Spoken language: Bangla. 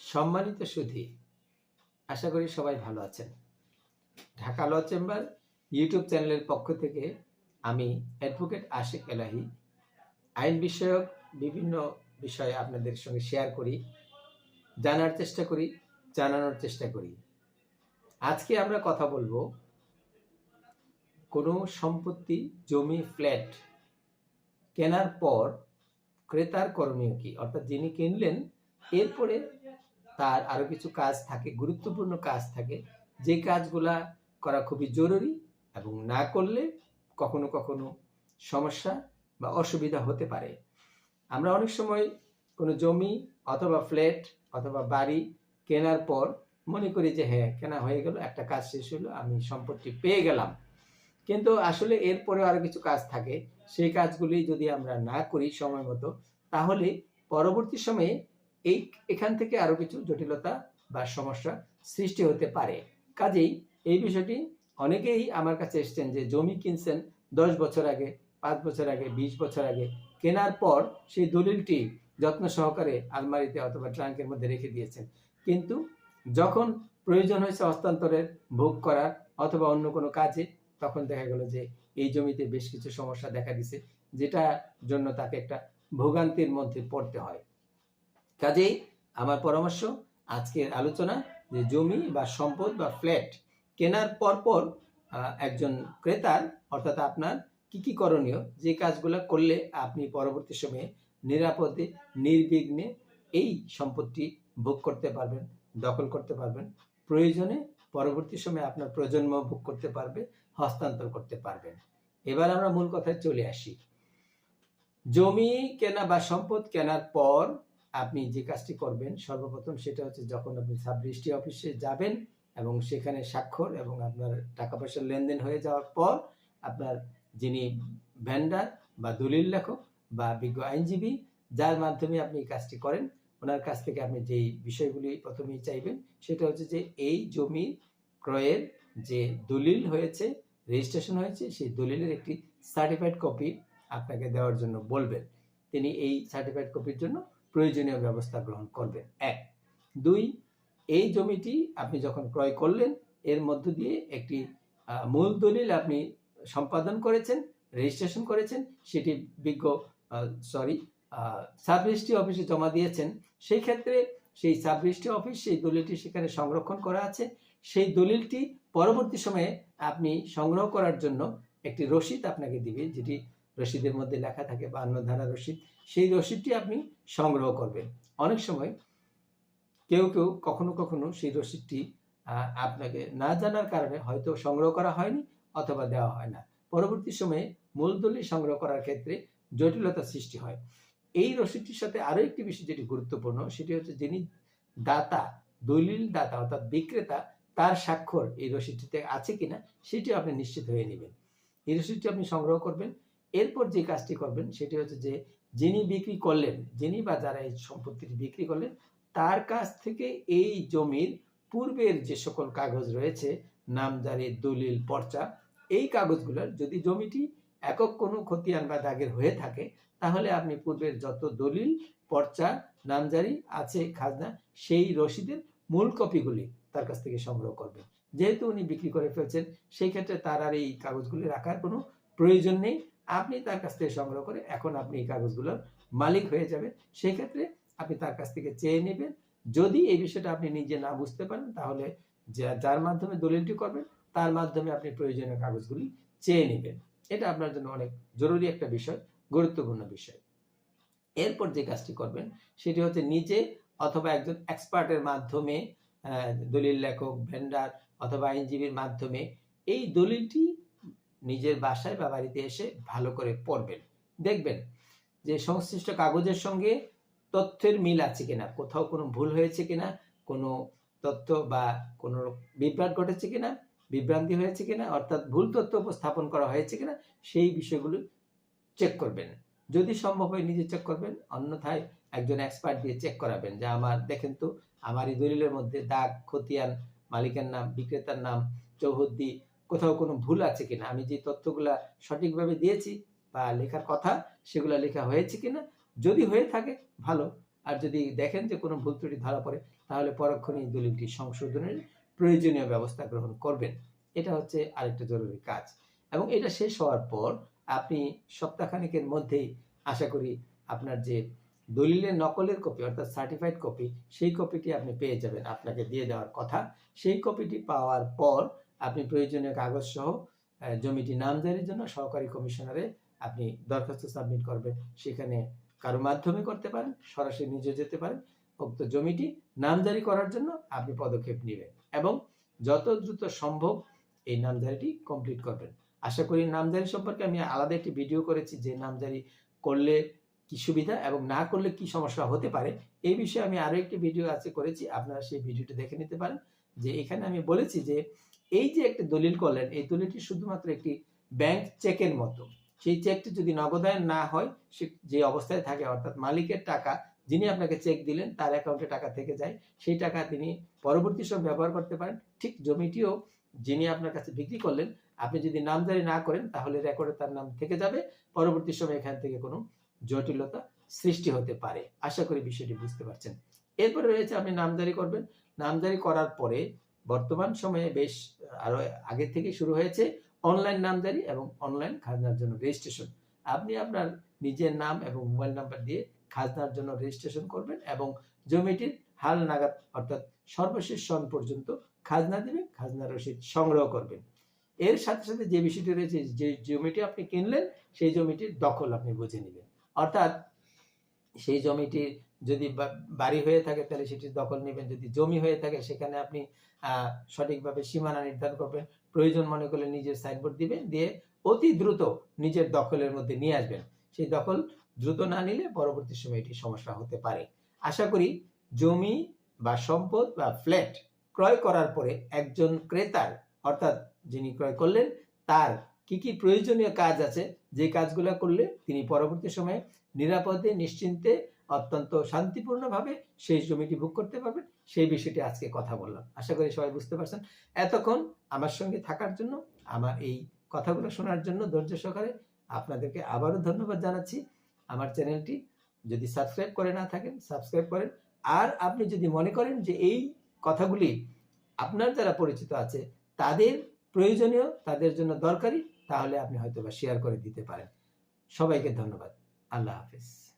সম্মানিত সুধী, আশা করি সবাই ভালো আছেন। ঢাকা ল চেম্বার ইউটিউব চ্যানেলের পক্ষ থেকে আমি অ্যাডভোকেট আশিক এলাহি, আইন বিষয়ক বিভিন্ন বিষয়ে আপনাদের সঙ্গে শেয়ার করি, জানার চেষ্টা করি, জানানোর চেষ্টা করি। আজকে আমরা কথা বলব কোনো সম্পত্তি, জমি, ফ্ল্যাট কেনার পর ক্রেতার করণীয় কি? অর্থাৎ যিনি কিনলেন, এরপরে তার আরও কিছু কাজ থাকে, গুরুত্বপূর্ণ কাজ থাকে। যে কাজগুলা করা খুবই জরুরি এবং না করলে কখনো কখনো সমস্যা বা অসুবিধা হতে পারে। আমরা অনেক সময় কোনো জমি অথবা ফ্ল্যাট অথবা বাড়ি কেনার পর মনে করি যে হ্যাঁ কেনা হয়ে গেল, একটা কাজ শেষ হলো, আমি সম্পত্তি পেয়ে গেলাম। কিন্তু আসলে এরপরে আরও কিছু কাজ থাকে। সেই কাজগুলি যদি আমরা না করি সময় মতো, তাহলে পরবর্তী সময়ে এই এখান থেকে আরও কিছু জটিলতা বা সমস্যা সৃষ্টি হতে পারে। কাজেই এই বিষয়টি অনেকেই আমার কাছে এসছেন যে জমি কিনছেন দশ বছর আগে, পাঁচ বছর আগে, বিশ বছর আগে, কেনার পর সেই দলিলটি যত্ন সহকারে আলমারিতে অথবা ট্রাঙ্কের মধ্যে রেখে দিয়েছেন। কিন্তু যখন প্রয়োজন হয়েছে হস্তান্তরের, ভোগ করার অথবা অন্য কোনো কাজে, তখন দেখা গেল যে এই জমিতে বেশ কিছু সমস্যা দেখা দিছে যেটা জন্য তাকে একটা ভোগান্তির মধ্যে পড়তে হয়। কাজেই আমার পরামর্শ, আজকের আলোচনা যে জমি বা সম্পদ বা ফ্ল্যাট কেনার পরপর একজন ক্রেতার অর্থাৎ আপনার কি কি করণীয়, যে কাজগুলো করলে আপনি পরবর্তী সময়ে নিরাপদে, নির্বিঘ্নে এই সম্পত্তি ভোগ করতে পারবেন, দখল করতে পারবেন, প্রয়োজনে পরবর্তী সময়ে আপনার প্রজন্ম ভোগ করতে পারবে, হস্তান্তর করতে পারবেন। এবার আমরা মূল কথায় চলে আসি। জমি কেনা বা সম্পদ কেনার পর আপনি যে কাজটি করবেন, সর্বপ্রথম সেটা হচ্ছে যখন আপনি সাব রেজিস্ট্রি অফিসে যাবেন এবং সেখানে স্বাক্ষর এবং আপনার টাকা পয়সার লেনদেন হয়ে যাওয়ার পর আপনার যিনি ভ্যান্ডার বা দলিল লেখক বা বিজ্ঞ আইনজীবী, যার মাধ্যমে আপনি এই কাজটি করেন, ওনার কাছ থেকে আপনি যেই বিষয়গুলি প্রথমেই চাইবেন, সেটা হচ্ছে যে এই জমি ক্রয়ের যে দলিল হয়েছে রেজিস্ট্রেশন হয়েছে, সেই দলিলের একটি সার্টিফাইড কপি আপনাকে দেওয়ার জন্য বলবেন। তিনি এই সার্টিফাইড কপির জন্য প্রয়োজনীয় ব্যবস্থা গ্রহণ করবেন। এক। দুই, এই জমিটি আপনি যখন ক্রয় করলেন, এর মধ্য দিয়ে একটি মূল দলিল আপনি সম্পাদন করেছেন, রেজিস্ট্রেশন করেছেন, সেটি বিজ্ঞ সরি সাব রেজিস্ট্রি অফিসে জমা দিয়েছেন। সেই ক্ষেত্রে সেই সাব রেজিস্ট্রি অফিস সেই দলিলটি সেখানে সংরক্ষণ করা আছে। সেই দলিলটি পরবর্তী সময়ে আপনি সংগ্রহ করার জন্য একটি রসিদ আপনাকে দিবে, যেটি রসিদের মধ্যে লেখা থাকে বা অন্য ধারা রসিদ সেই রসিদটি আপনি সংগ্রহ করবেন। অনেক সময় কেউ কেউ কখনো কখনো সেই রসিদটি আপনাকে না জানার কারণে হয়তো সংগ্রহ করা হয়নি অথবা দেওয়া হয় না। পরবর্তী সময়ে মূল দলিল সংগ্রহ করার ক্ষেত্রে জটিলতা সৃষ্টি হয়। এই রসিদটির সাথে আরও একটি বিষয় যেটি গুরুত্বপূর্ণ, সেটি হচ্ছে যিনি দাতা, দলিল দাতা অর্থাৎ বিক্রেতা, তার স্বাক্ষর এই রসিদটিতে আছে কিনা, সেটিও আপনি নিশ্চিত হয়ে নেবেন। এই রসিদটি আপনি সংগ্রহ করবেন। এরপর যে কাজটি করবেন সেটি হচ্ছে যে যিনি বিক্রি করলেন, যিনি বা যারা এই সম্পত্তিটি বিক্রি করলেন, তার কাছ থেকে এই জমির পূর্বের যে সকল কাগজ রয়েছে, নামজারি, দলিল, পর্চা, এই কাগজগুলোর যদি জমিটি একক কোনো খতিয়ান বা দাগের হয়ে থাকে, তাহলে আপনি পূর্বের যত দলিল, পর্চা, নামজারি আছে, খাজনা, সেই রসিদের মূল কপিগুলি তার কাছ থেকে সংগ্রহ করবেন। যেহেতু উনি বিক্রি করে ফেলছেন, সেই ক্ষেত্রে তার আর এই কাগজগুলি রাখার কোনো প্রয়োজন নেই। আপনি তার কাছ থেকে সংগ্রহ করে এখন আপনি এই কাগজগুলোর মালিক হয়ে যাবেন। সেই ক্ষেত্রে আপনি তার কাছ থেকে চেয়ে নেবেন। যদি এই বিষয়টা আপনি নিজে না বুঝতে পারেন, তাহলে যার মাধ্যমে দলিলটি করবেন, তার মাধ্যমে আপনি প্রয়োজনীয় কাগজগুলি চেয়ে নেবেন। এটা আপনার জন্য অনেক জরুরি একটা বিষয়, গুরুত্বপূর্ণ বিষয়। এরপর যে কাজটি করবেন, সেটি হচ্ছে নিজে অথবা একজন এক্সপার্টের মাধ্যমে দলিল লেখক, ভেন্ডার অথবা আইনজীবীর মাধ্যমে এই দলিলটি নিজের বাসায় বা বাড়িতে এসে ভালো করে পড়বেন। দেখবেন যে সংশ্লিষ্ট কাগজের সঙ্গে তথ্যের মিল আছে কিনা, কোথাও কোনো ভুল হয়েছে কিনা, কোনো তথ্য বা কোনো বিভ্রাট ঘটেছে কিনা, বিভ্রান্তি হয়েছে কিনা, অর্থাৎ ভুল তথ্য উপস্থাপন করা হয়েছে কিনা, সেই বিষয়গুলো চেক করবেন। যদি সম্ভব হয় নিজে চেক করবেন, অন্যথায় একজন এক্সপার্ট দিয়ে চেক করাবেন যে আমার, দেখেন তো, আমার এই দলিলের মধ্যে দাগ, খতিয়ান, মালিকের নাম, বিক্রেতার নাম, চৌহদ্দি কোথাও কোনো ভুল আছে কিনা? আমি যে তথ্যগুলা সঠিকভাবে দিয়েছি বা লেখার কথা সেগুলো লেখা হয়েছে কিনা? যদি হয়ে থাকে, ভালো। আর যদি দেখেন যে কোনো ভুল ত্রুটি ধরা পড়ে, তাহলে পরক্ষণেই দলিলটি সংশোধনের প্রয়োজনীয় ব্যবস্থা গ্রহণ করবেন। এটা হচ্ছে আরেকটা জরুরি কাজ। এবং এটা শেষ হওয়ার পর আপনি সপ্তাহখানেকের মধ্যেই আশা করি আপনার যে দলিলের নকলের কপি, অর্থাৎ সার্টিফাইড কপি সেই কপিটি আপনি পেয়ে যাবেন। আপনাকে দিয়ে দেওয়ার কথা। সেই কপিটি পাওয়ার পর আপনি প্রয়োজনীয় কাগজ সহ জমিটি নামজারির জন্য সহকারী কমিশনারে আপনি দরখাস্ত সাবমিট করবেন। সেখানে কারও মাধ্যমে করতে পারেন, সরাসরি নিজে যেতে পারেন। উক্ত জমিটি নামজারি করার জন্য আপনি পদক্ষেপ নেবেন এবং যত দ্রুত সম্ভব এই নামজারিটি কমপ্লিট করবেন। আশা করি নামজারি সম্পর্কে আমি আলাদা একটি ভিডিও করেছি যে নামজারি করলে কি সুবিধা এবং না করলে কি সমস্যা হতে পারে, এই বিষয়ে আমি আরও একটি ভিডিও আছে করেছি, আপনারা সেই ভিডিওটি দেখে নিতে পারেন। যে এখানে আমি বলেছি যে এই যে একটা দলিল করলেন, এই দলিলটি শুধুমাত্র একটি ব্যাংক চেকের মতো। সেই চেকটি যদি নগদায়ন না হয়, সে যে অবস্থায় থাকে, অর্থাৎ মালিকের টাকা, যিনি আপনাকে চেক দিলেন, তার অ্যাকাউন্টে টাকা থেকে যায়। সেই টাকা তিনি পরবর্তী সময় ব্যবহার করতে পারেন। ঠিক জমিটিও যিনি আপনার কাছে বিক্রি করলেন, আপনি যদি নামজারি না করেন, তাহলে রেকর্ডে তার নাম থেকে যাবে। পরবর্তী সময় এখান থেকে কোনো জটিলতা সৃষ্টি হতে পারে। আশা করি বিষয়টি বুঝতে পারছেন। এরপরে রয়েছে, আপনি নামজারি করবেন। নামজারি করার পরে বর্তমান সময়ে বেশ, আরও আগে থেকে শুরু হয়েছে অনলাইন নামজারি এবং অনলাইন খাজনার জন্য রেজিস্ট্রেশন আপনি আপনার নিজের নাম এবং মোবাইল নাম্বার দিয়ে খাজনার জন্য রেজিস্ট্রেশন করবেন এবং জমিটির হাল নাগাদ, অর্থাৎ সর্বশেষ সন পর্যন্ত খাজনা দেবেন, খাজনা রসিদ সংগ্রহ করবেন। এর সাথে সাথে যে বিষয়টি রয়েছে, যে জমিটি আপনি কিনলেন, সেই জমিটির দখল আপনি বুঝে নেবেন। অর্থাৎ সেই জমিটি যদি বাড়ি হয়ে থাকে, তাহলে সেটির দখল নেবেন। যদি জমি হয়ে থাকে, সেখানে আপনি সঠিকভাবে সীমানা নির্ধারণ করবেন। প্রয়োজন মনে করলে নিজের সাইনবোর্ড দিবেন, দিয়ে অতি দ্রুত নিজের দখলের মধ্যে নিয়ে আসবেন। সেই দখল দ্রুত না নিলে পরবর্তী সময়ে এটি সমস্যা হতে পারে। আশা করি জমি বা সম্পদ বা ফ্ল্যাট ক্রয় করার পরে একজন ক্রেতার, অর্থাৎ যিনি ক্রয় করলেন, তার কি কি প্রয়োজনীয় কাজ আছে, যে কাজগুলো করলে তিনি পরবর্তী সময়ে নিরাপদে, নিশ্চিন্তে অত্যন্ত শান্তিপূর্ণভাবে সেই জমিটি ভোগ করতে পারবেন। সেই বিষয়টি আজকে কথা বললাম। আশা করি সবাই বুঝতে পারছেন। এতক্ষণ আমার সঙ্গে থাকার জন্য, আমার এই কথাগুলো শোনার জন্য ধৈর্য সহকারে আপনাদেরকে আবারও ধন্যবাদ জানাচ্ছি। আমার চ্যানেলটি যদি সাবস্ক্রাইব করে না থাকেন, সাবস্ক্রাইব করেন। আর আপনি যদি মনে করেন যে এই কথাগুলি আপনার যারা পরিচিত আছে, তাদের প্রয়োজনীয়, তাদের জন্য দরকারি, তাহলে আপনি হয়তো বা শেয়ার করে দিতে পারেন। সবাইকে ধন্যবাদ। আল্লাহ হাফিজ।